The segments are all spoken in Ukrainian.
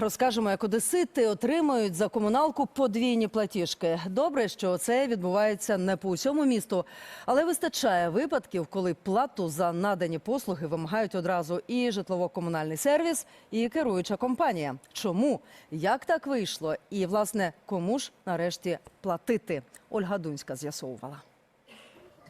Розкажемо, як одесити отримують за комуналку подвійні платіжки. Добре, що це відбувається не по усьому місту, але вистачає випадків, коли плату за надані послуги вимагають одразу і житлово-комунальний сервіс, і керуюча компанія. Чому? Як так вийшло? І власне кому ж нарешті платити? Ольга Дунська з'ясовувала.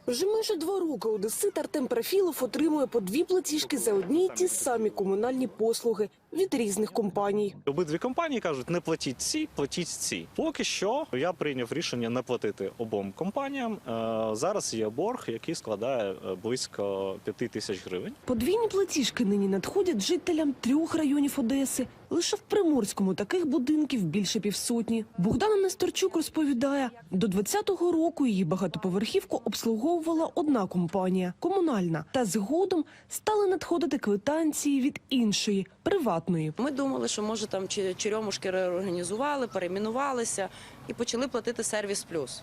Вже майже два роки одесит Артем Парафілов отримує по дві платіжки за одні й ті самі комунальні послуги від різних компаній. Обидві компанії кажуть, не платіть ці, платіть ці. Поки що я прийняв рішення не платити обом компаніям. Е, Зараз є борг, який складає е, близько 5 тисяч гривень. Подвійні платіжки нині надходять жителям трьох районів Одеси. Лише в Приморському таких будинків більше півсотні. Богдана Несторчук розповідає, до 20-го року її багатоповерхівку обслуговувала одна компанія – комунальна. Та згодом стали надходити квитанції від іншої – приватної. Ми думали, що може там черемушки реорганізували, перейменувалися і почали платити сервіс плюс.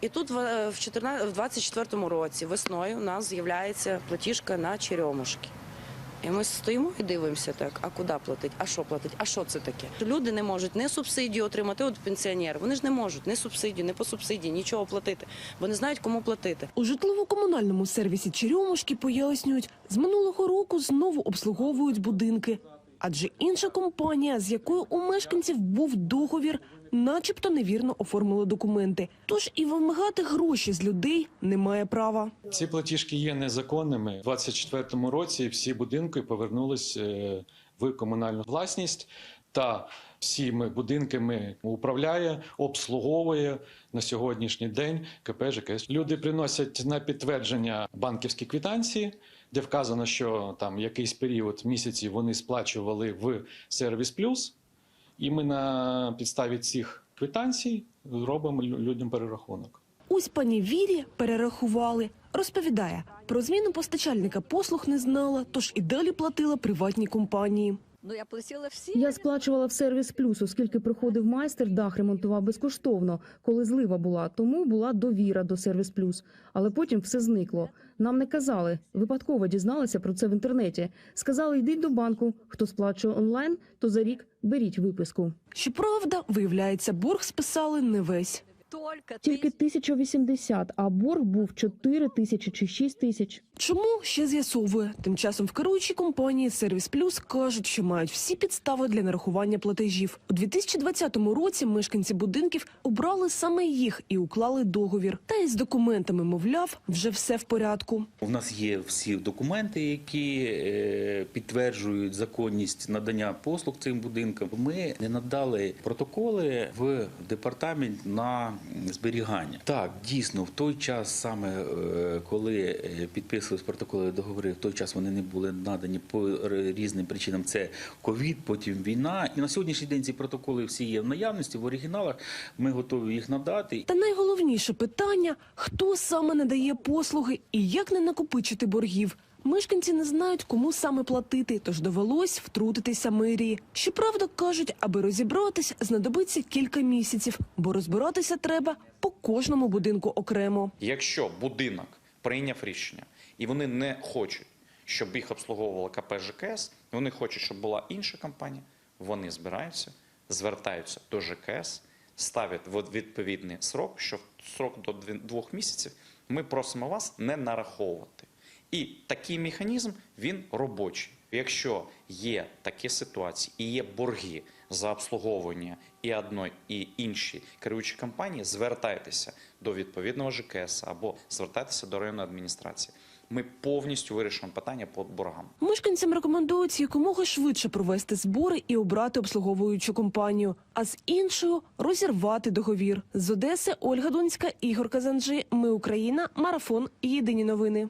І тут в, в 14 в 24-му році весною у нас з'являється платіжка на черемушки. І ми стоїмо і дивимося так, а куди платить, а що платить, а що це таке? Люди не можуть не субсидію отримати, от пенсіонери, вони ж не можуть не субсидію, не по субсидії, нічого платити, бо не знають, кому платити. У житлово-комунальному сервісі Черемушки пояснюють, з минулого року знову обслуговують будинки. Адже інша компанія, з якою у мешканців був договір, начебто невірно оформила документи. Тож і вимагати гроші з людей немає права. Ці платіжки є незаконними. У 24-му році всі будинки повернулись е, в комунальну власність. Та всіми будинками управляє, обслуговує на сьогоднішній день КП. Люди приносять на підтвердження банківські квитанції, де вказано, що там якийсь період місяців вони сплачували в сервіс плюс. І ми на підставі цих квитанцій робимо людям перерахунок. Ось пані Вірі перерахували. Розповідає, про зміну постачальника послуг не знала, тож і далі платила приватній компанії. Ну я платила всі. Я сплачувала в сервіс плюс, оскільки приходив майстер, дах ремонтував безкоштовно, коли злива була. Тому була довіра до сервіс плюс. Але потім все зникло. Нам не казали. Випадково дізналися про це в інтернеті. Сказали, йдіть до банку. Хто сплачує онлайн, то за рік беріть виписку. Щоправда, виявляється, борг списали не весь. Тільки 1080, а борг був 4 тисячі чи 6 тисяч. Чому ще з'ясовує? Тим часом в керуючій компанії Сервіс Плюс кажуть, що мають всі підстави для нарахування платежів. У 2020 році мешканці будинків обрали саме їх і уклали договір. Та із документами, мовляв, вже все в порядку. У нас є всі документи, які е, підтверджують законність надання послуг цим будинкам. Ми не надали протоколи в департамент на зберігання. Так, дійсно, в той час, саме е, коли е, підписувались протоколи договори, в той час вони не були надані по різним причинам. Це ковід, потім війна. І на сьогоднішній день ці протоколи всі є в наявності в оригіналах. Ми готові їх надати. Та найголовніше питання: хто саме надає послуги і як не накопичити боргів. Мешканці не знають, кому саме платити, тож довелось втрутитися мерії. Щоправда, кажуть, аби розібратись, знадобиться кілька місяців, бо розбиратися треба по кожному будинку окремо. Якщо будинок прийняв рішення і вони не хочуть, щоб їх обслуговувала КП ЖКС, вони хочуть, щоб була інша компанія, вони збираються, звертаються до ЖКС, ставлять відповідний срок, що срок до двох місяців ми просимо вас не нараховувати. І такий механізм він робочий. Якщо є такі ситуації і є борги за обслуговування і одної, і іншої керуючої компанії, звертайтеся до відповідного ЖКС або звертайтеся до районної адміністрації. Ми повністю вирішимо питання по боргам. Мешканцям рекомендують якомога швидше провести збори і обрати обслуговуючу компанію, а з іншою розірвати договір. З Одеси Ольга Дунська, Ігор Казанджи. Ми Україна. Марафон. Єдині новини.